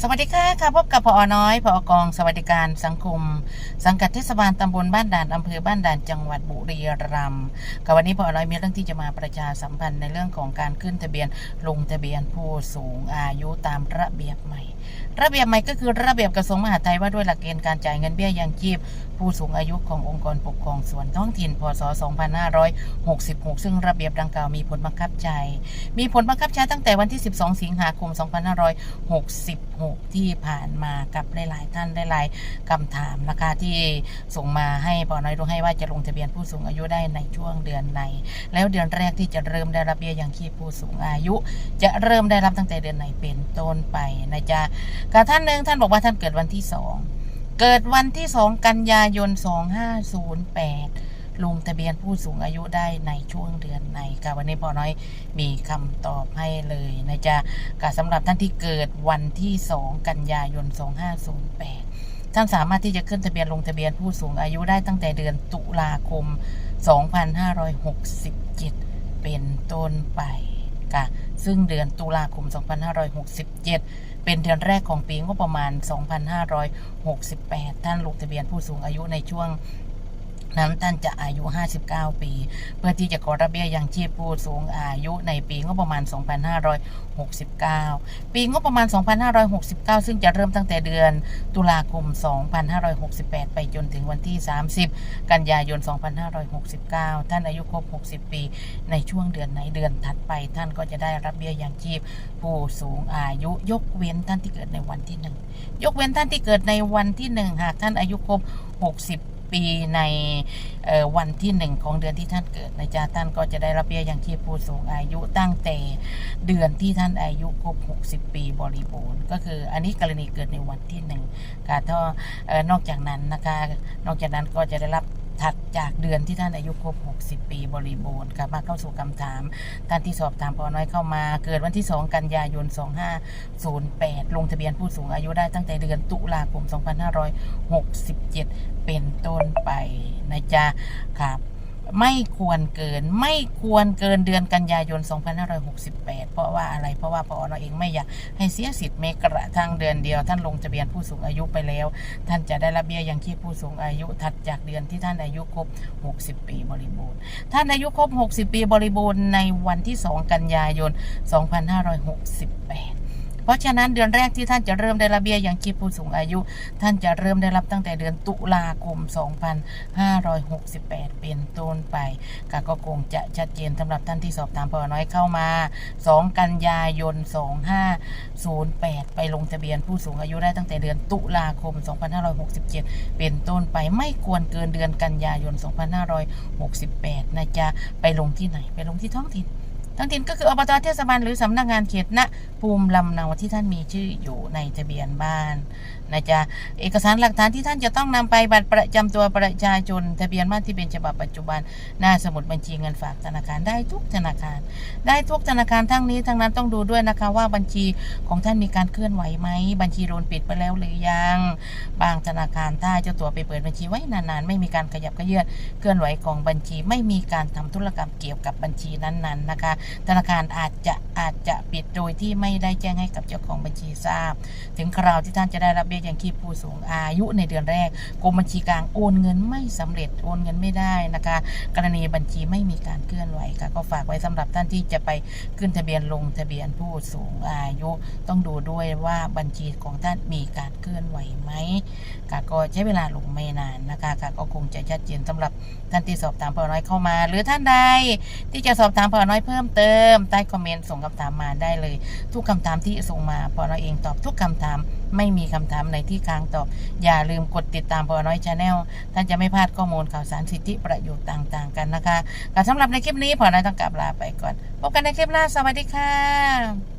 สวัสดีค่ะค่ะพบกับพอน้อยพอกองสวัสดิการสังคม สังกัดเทศบาลตำบลบ้านด่านอำเภอบ้านด่านจังหวัดบุรีรัมย์กับวันนี้พอน้อยมีเรื่องที่จะมาประชาสัมพันธ์ในเรื่องของการขึ้นทะเบียนลงทะเบียนผู้สูงอายุตามระเบียบใหม่ ระเบียบใหม่ก็คือระเบียบกระทรวงมหาดไทยว่าด้วยหลักเกณฑ์การจ่ายเงินเบี้ยยังชีพผู้สูงอายุขององค์กรปกครองส่วนท้องถิ่น พศ 2566 ซึ่งระเบียบดังกล่าวมีผลบังคับใช้ มีผลบังคับใช้ตั้งแต่วันที่ 12 สิงหาคม 2566 ที่ผ่านมากับหลายๆท่านหลายๆคำถามนะคะที่ส่งมาให้ปอน้อยรู้ให้ว่าจะลงทะเบียนผู้สูงอายุได้ในช่วงเดือนไหน แล้วเดือนแรกที่จะเริ่มได้รับเบี้ยยังชีพผู้สูงอายุ จะเริ่มได้รับตั้งแต่เดือนไหนเป็นต้นไปนะจ๊ะกับท่านหนึ่งท่านบอกว่าท่านเกิดวันที่สอง เกิดวันที่สองกันยายน 2508 ลงทะเบียนผู้สูงอายุได้ในช่วงเดือนไหนค่ะวันนี้พอน้อยมีคำตอบให้เลยนะจ๊ะกับสำหรับท่านที่เกิดวันที่ 2 กันยายน 2508 ท่านสามารถที่จะขึ้นทะเบียนลงทะเบียนผู้สูงอายุได้ตั้งแต่เดือนตุลาคม 2567 เป็นต้นไปค่ะ ซึ่งเดือนตุลาคม 2567 เป็นเดือนแรกของปีงบประมาณ 2568 ท่านลงทะเบียนผู้สูงอายุในช่วง นั้นท่านจะอายุ 59 ปี เพื่อที่จะขอรับเบี้ยยังชีพผู้สูงอายุในปีงบประมาณ 2569 ปีงบประมาณ 2569 ซึ่งจะเริ่มตั้งแต่เดือนตุลาคม 2568 ไปจนถึงวันที่ 30 กันยายน 2569 ท่านอายุครบ 60 ปี ในช่วงเดือนไหนเดือนถัดไป ท่านก็จะได้รับเบี้ยยังชีพผู้สูงอายุ ยกเว้นท่านที่เกิดในวันที่ 1 ยกเว้นท่านที่เกิดในวันที่ 1 หากท่านอายุครบ 60 ปีในวันที่หนึ่งของเดือนที่ท่านเกิดนะจ๊ะท่านก็จะได้รับเบี้ยยังชีพผู้สูงอายุตั้งแต่เดือนที่ท่านอายุครบ 60 ปีบริบูรณ์ ก็คืออันนี้กรณีเกิดในวันที่หนึ่งค่ะถ้านอกจากนั้นนะคะ นอกจากนั้นก็จะได้รับ ถัดจากเดือนที่ท่านอายุครบ 60 ปีบริบูรณ์กลับมาเข้าสู่คำถามท่านที่สอบถามพอน้อยเข้ามา เกิดวันที่ 2 กันยายน 2508 ลงทะเบียนผู้สูงอายุได้ตั้งแต่เดือนตุลาคม 2567 เป็นต้นไปนะจ๊ะครับ ไม่ควรเกินไม่ควรเกินเดือนกันยายน 2568 เพราะว่าอะไรเพราะว่าพอเราเองไม่อยากให้เสียสิทธิ์เมกระทั่งเดือนเดียว ท่านลงทะเบียนผู้สูงอายุไปแล้ว ท่านจะได้รับเบี้ยยังชีพผู้สูงอายุถัดจากเดือนที่ท่านอายุครบ 60 ปีบริบูรณ์ ท่านอายุครบ 60 ปีบริบูรณ์ในวันที่ 2 กันยายน 2568 เพราะฉะนั้นเดือนแรกที่ท่านจะเริ่มได้รับเบี้ยยังชีพผู้สูงอายุ ท่านจะเริ่มได้รับตั้งแต่เดือนตุลาคม 2568 เป็นต้นไปก็คงจะชัดเจนสำหรับท่านที่สอบถามพอน้อยเข้ามา 2 กันยายน 2508 ไปลงทะเบียนผู้สูงอายุได้ตั้งแต่เดือนตุลาคม 2567 เป็นต้นไปไม่ควรเกินเดือนกันยายน 2568 นะจ๊ะ ไปลงที่ไหน ไปลงที่ท้องถิ่น ท้องถิ่นก็คืออบตเทศบาลหรือสำนักงานเขตณภูมิลำเนาที่ท่านมีชื่ออยู่ในทะเบียนบ้านนะจ๊ะเอกสารหลักฐานที่ท่านจะต้องนำไปบัตรประจำตัวประชาชนทะเบียนบ้านที่เป็นฉบับปัจจุบัน หน้าสมุดบัญชีเงินฝากธนาคารได้ทุกธนาคาร ได้ทุกธนาคารทั้งนี้ทั้งนั้นต้องดูด้วยนะคะว่าบัญชีของท่านมีการเคลื่อนไหวไหมบัญชีโดนปิดไปแล้วหรือยัง บางธนาคารถ้าเจ้าตัวไปเปิดบัญชีไว้นานๆ ไม่มีการขยับเขยื่อนเคลื่อนไหวของบัญชีไม่มีการทำธุรกรรมเกี่ยวกับบัญชีนั้นๆนะคะธนาคารอาจจะอาจจะปิดโดยที่ไม่ได้แจ้งให้กับเจ้าของบัญชีทราบ ถึงคราวที่ท่านจะได้รับเบี้ยยังชีพผู้สูงอายุในเดือนแรกกรมบัญชีกลางโอนเงินไม่สำเร็จโอนเงินไม่ได้นะคะ กรณีบัญชีไม่มีการเคลื่อนไหวค่ะก็ฝากไว้สำหรับท่านที่จะไปขึ้นทะเบียนลงทะเบียนผู้สูงอายุต้องดูด้วยว่าบัญชีของท่านมีการเคลื่อนไหวไหมค่ะก็ใช้เวลาลงไม่นานนะคะค่ะก็คงจะชัดเจนสำหรับท่านที่สอบถามพอน้อยเข้ามา หรือท่านใดที่จะสอบถามพอน้อยเพิ่มเติมใต้คอมเมนต์ส่งคำถามมาได้เลย ทุกคำถามที่ส่งมาพอเราเองตอบทุกคำถามไม่มีคำถามในที่ค้างตอบ อย่าลืมกดติดตามพอน้อยชาแนลท่านจะไม่พลาดข้อมูลข่าวสารสิทธิประโยชน์ต่างๆ กันนะคะก็สำหรับในคลิปนี้พอน้อยต้องกลับลาไปก่อนพบกันในคลิปหน้าสวัสดีค่ะ